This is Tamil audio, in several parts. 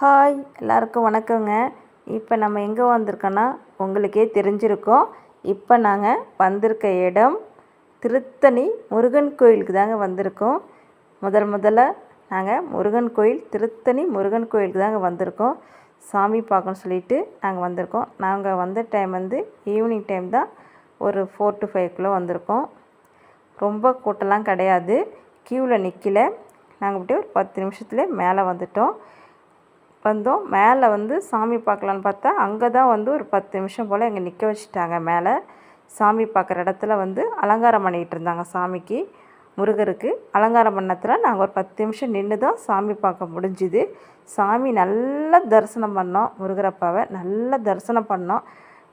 ஹாய் எல்லாருக்கும் வணக்கங்க. இப்போ நம்ம எங்கே வந்திருக்கோன்னா உங்களுக்கே தெரிஞ்சிருக்கோம். இப்போ நாங்கள் வந்திருக்க இடம் திருத்தணி முருகன் கோயிலுக்கு தாங்க வந்திருக்கோம். முதல் முதல்ல நாங்கள் முருகன் கோயில் திருத்தணி முருகன் கோயிலுக்கு தாங்க வந்திருக்கோம். சாமி பார்க்கணும்னு சொல்லிட்டு நாங்கள் வந்திருக்கோம். நாங்கள் வந்த டைம் வந்து ஈவினிங் டைம் தான் ஒரு ஃபோர் டு ஃபைவ்க்குள்ளே வந்திருக்கோம். ரொம்ப கூட்டம்லாம் கிடையாது. க்யூவில் நிற்கல நாங்கள் அப்படியே ஒரு பத்து நிமிஷத்துல மேலே வந்துட்டோம். வந்தோம். மேலே வந்து சாமி பார்க்கலான்னு பார்த்தா அங்கே தான் வந்து ஒரு பத்து நிமிஷம் போல் எங்கள் நிற்க வச்சுட்டாங்க மேலே. சாமி பார்க்குற இடத்துல வந்து அலங்காரம் பண்ணிகிட்டு இருந்தாங்க சாமிக்கு முருகருக்கு. அலங்காரம் பண்ணத்தில் நாங்கள் ஒரு பத்து நிமிஷம் நின்று தான் சாமி பார்க்க முடிஞ்சுது. சாமி நல்லா தரிசனம் பண்ணோம் முருகரப்பாவை நல்லா தரிசனம் பண்ணோம்.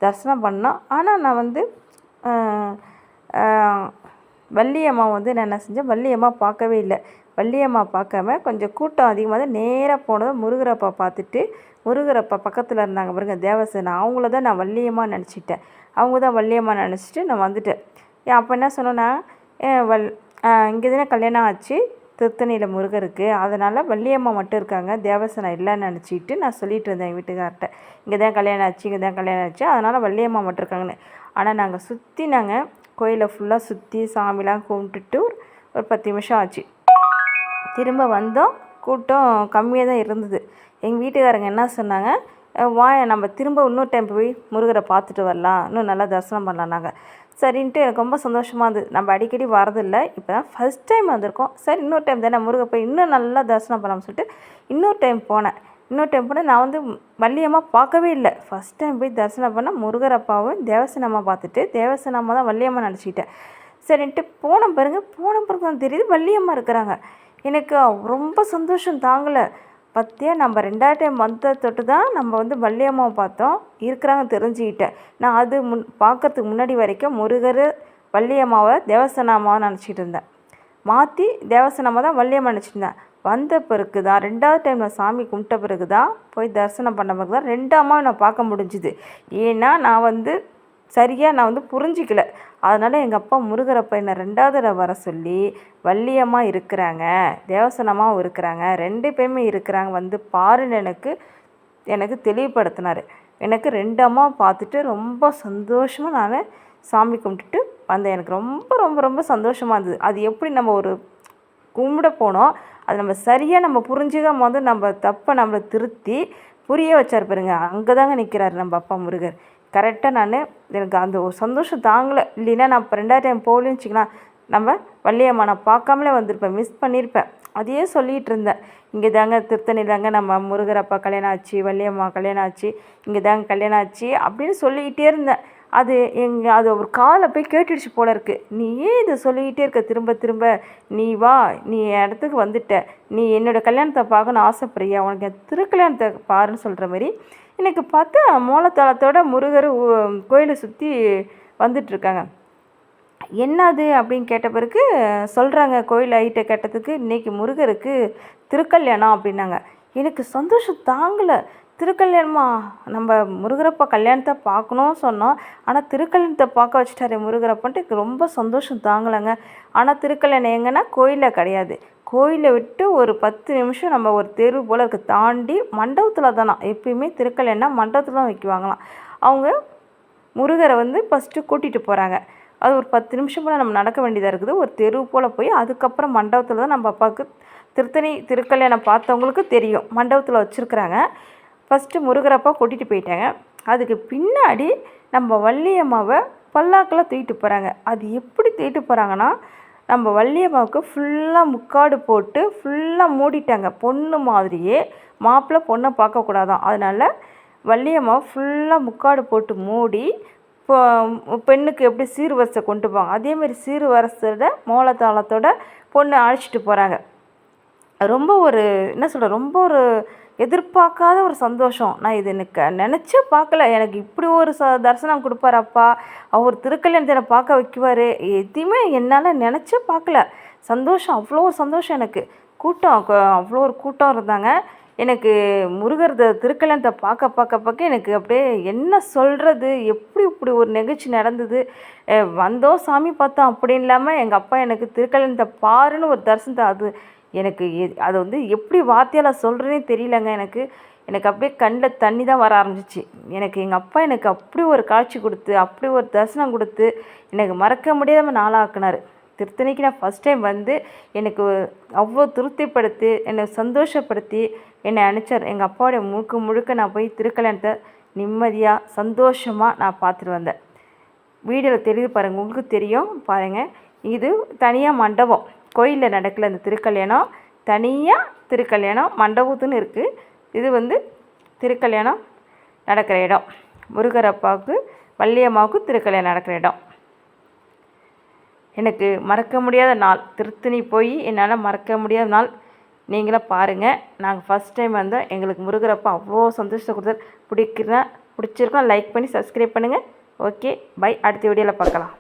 தரிசனம் பண்ணோம். ஆனால் நான் வந்து வள்ளியம்மா வந்து நான் என்ன செஞ்சேன்? வள்ளியம்மா பார்க்கவே இல்லை. வள்ளியம்மா பார்க்காம கொஞ்சம் கூட்டம் அதிகமாக தான் நேராக போனதும் முருகரப்பா பார்த்துட்டு முருகரப்பா பக்கத்தில் இருந்தாங்க பாருங்க தேவசேனா. அவங்கள தான் நான் வள்ளியம்மா நினச்சிட்டேன். அவங்க தான் வள்ளியம்மா நினச்சிட்டு நான் வந்துட்டேன். அப்போ என்ன சொன்னேன்னா வல் இங்கே தானே கல்யாணம் ஆச்சு. திருத்தணியில் முருகருக்கு அதனால் வள்ளியம்மா மட்டும் இருக்காங்க. தேவசனா இல்லைன்னு நினச்சிட்டு நான் சொல்லிட்டு இருந்தேன் எங்கள் வீட்டுக்கார்ட்ட. இங்கே தான் கல்யாணம் ஆச்சு இங்கே தான் கல்யாணம் ஆச்சு. அதனால் வள்ளியம்மா மட்டும் இருக்காங்கன்னு. ஆனால் நாங்கள் சுற்றி நாங்கள் கோயிலை ஃபுல்லாக சுற்றி சாமிலாம் கும்பிட்டுட்டு ஒரு பத்து நிமிஷம் ஆச்சு. திரும்ப வந்தோம். கூட்டம் கம்மியாக தான் இருந்தது. எங்கள் வீட்டுக்காரங்க என்ன சொன்னாங்க? வா நம்ம திரும்ப இன்னொரு டைம் போய் முருகரை பார்த்துட்டு வரலாம். இன்னும் நல்லா தரிசனம் பண்ணலாம் நாங்கள் சரின்ட்டு எனக்கு ரொம்ப சந்தோஷமாக இருந்தது. நம்ம அடிக்கடி வரதில்லை. இப்போ தான் ஃபஸ்ட் டைம் வந்திருக்கோம். சரி இன்னொரு டைம் தானே முருகை போய் இன்னும் நல்லா தரிசனம் பண்ணலாம்னு சொல்லிட்டு இன்னொரு டைம் போனேன். இன்னொரு டைம் நான் வந்து வள்ளியம்மா பார்க்கவே இல்லை. ஃபஸ்ட் டைம் போய் தரிசனம் பண்ணால் முருகர் அப்பாவும் தேவசனம்மா பார்த்துட்டு தேவசனம்மா தான் வள்ளியம்மா நினச்சிக்கிட்டேன். சரின்ட்டு போன பிறகு போன பிறகு தான் தெரியுது வள்ளியம்மா இருக்கிறாங்க. எனக்கு ரொம்ப சந்தோஷம் தாங்கலை. பத்தியா நம்ம ரெண்டாயிரம் டைம் வந்த தொட்டு தான் நம்ம வந்து வள்ளியம்மாவை பார்த்தோம். இருக்கிறாங்க தெரிஞ்சுக்கிட்டேன். நான் அது முன் பார்க்கறதுக்கு முன்னாடி வரைக்கும் முருகர் வள்ளியம்மாவை தேவசனாமாவை நினச்சிட்டு இருந்தேன். மாற்றி தேவசனமாக தான் வள்ளியம்மா நினச்சிருந்தேன் வந்த பிறகு தான் ரெண்டாவது டைம் நான் சாமி கும்பிட்ட பிறகு தான் போய் தரிசனம் பண்ண பிறகு தான் ரெண்டு அம்மாவை நான் பார்க்க முடிஞ்சுது. ஏன்னா நான் வந்து சரியாக நான் வந்து புரிஞ்சிக்கல. அதனால் எங்கள் அப்பா முருகரப்பா என்னை ரெண்டாவது தடவை வர சொல்லி வள்ளியம்மா இருக்கிறாங்க தேவசனமாகவும் இருக்கிறாங்க ரெண்டு பேருமே இருக்கிறாங்க வந்து பாருன்னு எனக்கு எனக்கு தெளிவுபடுத்தினார். எனக்கு ரெண்டு அம்மா பார்த்துட்டு ரொம்ப சந்தோஷமாக நான் சாமி கும்பிட்டுட்டு வந்தேன். எனக்கு ரொம்ப ரொம்ப ரொம்ப சந்தோஷமாக இருந்தது. அது எப்படி நம்ம ஒரு கும்பிட போனோம் அது நம்ம சரியாக நம்ம புரிஞ்சுக்காம வந்து நம்ம தப்பை நம்மளை திருத்தி புரிய வச்சார் பாருங்க. அங்கே தாங்க நிற்கிறாரு நம்ம அப்பா முருகர். கரெக்டாக நான் எனக்கு அந்த ஒரு சந்தோஷம் தாங்கலை. இல்லைன்னா நான் இப்போ ரெண்டாயிரம் டைம் போகலன்னு வச்சுக்கலாம் நம்ம வள்ளியம்மா நான் பார்க்காமலே வந்திருப்பேன் மிஸ் பண்ணியிருப்பேன் அதையே சொல்லிகிட்டு இருந்தேன். இங்கே தாங்க திருத்தணி தாங்க நம்ம முருகர் அப்பா கல்யாணம் ஆச்சு வள்ளியம்மா கல்யாணம் ஆச்சு இங்கே தாங்க கல்யாணம் ஆச்சு அப்படின்னு சொல்லிக்கிட்டே இருந்தேன். அது எங் அது ஒரு காலை போய் கேட்டுடுச்சு போல இருக்கு. நீ ஏன் இதை சொல்லிக்கிட்டே இருக்க? திரும்ப திரும்ப நீ வா நீ இடத்துக்கு வந்துட்ட. நீ என்னோட கல்யாணத்தை பார்க்கணும்னு ஆசைப்படுறியா? உனக்கு என் திருக்கல்யாணத்தை பாருன்னு சொல்கிற மாதிரி எனக்கு பார்த்தா மோளத்தாளத்தோட முருகர் கோயிலை சுற்றி வந்துட்டுருக்காங்க. என்னது அப்படின்னு கேட்ட பிறகு சொல்கிறாங்க கோயில் ஐட்ட கேட்டதுக்கு இன்றைக்கி முருகருக்கு திருக்கல்யாணம் அப்படின்னாங்க. எனக்கு சந்தோஷம் தாங்கலை. திருக்கல்யாணமா? நம்ம முருகரப்பா கல்யாணத்தை பார்க்கணும்னு சொன்னோம். ஆனால் திருக்கல்யாணத்தை பார்க்க வச்சுட்டாரு முருகரப்பன்ட்டு ரொம்ப சந்தோஷம் தாங்கலைங்க. ஆனால் திருக்கல்யாணம் எங்கன்னா கோயிலில் கிடையாது. கோயிலை விட்டு ஒரு பத்து நிமிஷம் நம்ம ஒரு தெரு போல் இருக்க தாண்டி மண்டபத்தில் தானா? எப்பயுமே திருக்கல்யாணம் மண்டபத்தில் தான் வைக்குவாங்களாம். அவங்க முருகரை வந்து ஃபஸ்ட்டு கூட்டிகிட்டு போகிறாங்க அது ஒரு பத்து நிமிஷம் போல் நம்ம நடக்க வேண்டியதாக இருக்குது. ஒரு தெரு போல் போய் அதுக்கப்புறம் மண்டபத்தில் தான் நம்ம அப்பாவுக்கு திருத்தணி திருக்கல்யாணம் பார்த்தவங்களுக்கு தெரியும். மண்டபத்தில் வச்சுருக்குறாங்க. ஃபஸ்ட்டு முருகரப்பா கூட்டிகிட்டு போயிட்டாங்க. அதுக்கு பின்னாடி நம்ம வள்ளியம்மாவை பல்லாக்கில் தூக்கிட்டு போகிறாங்க அது எப்படி தூக்கிட்டு போகிறாங்கன்னா நம்ம வள்ளியம்மாவுக்கு ஃபுல்லாக முக்காடு போட்டு ஃபுல்லாக மூடிட்டாங்க. பொண்ணு மாதிரியே மாப்பிள்ளை பொண்ணை பார்க்கக்கூடாதான் அதனால வள்ளியம்மா ஃபுல்லாக முக்காடு போட்டு மூடி இப்போ பெண்ணுக்கு எப்படி சீர்வரிசை கொண்டு போவாங்க. அதேமாதிரி சீர்வரிசையோட மோளத்தாளத்தோட பொண்ணை அழைச்சிட்டு போகிறாங்க ரொம்ப ஒரு என்ன சொல்கிற ரொம்ப ஒரு எதிர்பார்க்காத ஒரு சந்தோஷம். நான் இது எனக்கு நினச்சே பார்க்கல. எனக்கு இப்படி ஒரு ச தரிசனம் கொடுப்பாரு அப்பா. அவர் திருக்கல்யாணத்தை என்னை பார்க்க வைக்குவார். எதையுமே என்னால் நினச்சே பார்க்கல. சந்தோஷம் அவ்வளோ ஒரு சந்தோஷம் எனக்கு. கூட்டம் அவ்வளோ ஒரு கூட்டம் இருந்தாங்க. எனக்கு முருகர் த- திருக்கல்யாணத்தை பார்க்க பார்க்க பார்க்க எனக்கு அப்படியே என்ன சொல்கிறது எப்படி இப்படி ஒரு நிகழ்ச்சி நடந்தது? வந்தோம் சாமி பார்த்தோம். அப்படின்னு இல்லாமல் எங்கள் அப்பா எனக்கு திருக்கல்யாணத்தை பாருன்னு ஒரு தரிசனத்தை அது எனக்கு அதை வந்து எப்படி வார்த்தையால் சொல்கிறேனே தெரியலங்க எனக்கு. எனக்கு அப்படியே கண்ணில் தண்ணி தான் வர ஆரம்பிச்சிச்சு. எனக்கு எங்கள் அப்பா எனக்கு அப்படி ஒரு காட்சி கொடுத்து அப்படி ஒரு தரிசனம் கொடுத்து எனக்கு மறக்க முடியாத நாளாக்குனார். திருத்தணிக்கு நான் ஃபஸ்ட் டைம் வந்து எனக்கு அவ்வளோ திருப்திப்படுத்தி என்னை சந்தோஷப்படுத்தி என்னை அனுப்பிச்சார். எங்கள் அப்பாவுடைய முழுக்க முழுக்க நான் போய் திருக்கல்யாணத்தை நிம்மதியாக சந்தோஷமாக நான் பார்த்துட்டு வந்தேன். வீடியோவில் தெரியுது பாருங்கள் உங்களுக்கு தெரியும் பாருங்கள் இது தனியாக மண்டபம். கோயிலில் நடக்கல அந்த திருக்கல்யாணம். தனியாக திருக்கல்யாணம் மண்டபத்துன்னு இருக்குது இது வந்து திருக்கல்யாணம் நடக்கிற இடம். முருகர் அப்பாவுக்கு வள்ளியம்மாவுக்கு திருக்கல்யாணம் நடக்கிற இடம். எனக்கு மறக்க முடியாத நாள். திருத்தணி போய் என்னால் மறக்க முடியாத நாள். நீங்களும் பாருங்கள் நாங்கள் ஃபஸ்ட் டைம் வந்தோம் எங்களுக்கு முருகரப்பா அவ்வளோ சந்தோஷத்தை கொடுத்தாரு. பிடிக்கிறேன் பிடிச்சிருக்கோம் லைக் பண்ணி சப்ஸ்கிரைப் பண்ணுங்கள் ஓகே பை அடுத்த வீடியோவில் பார்க்கலாம்.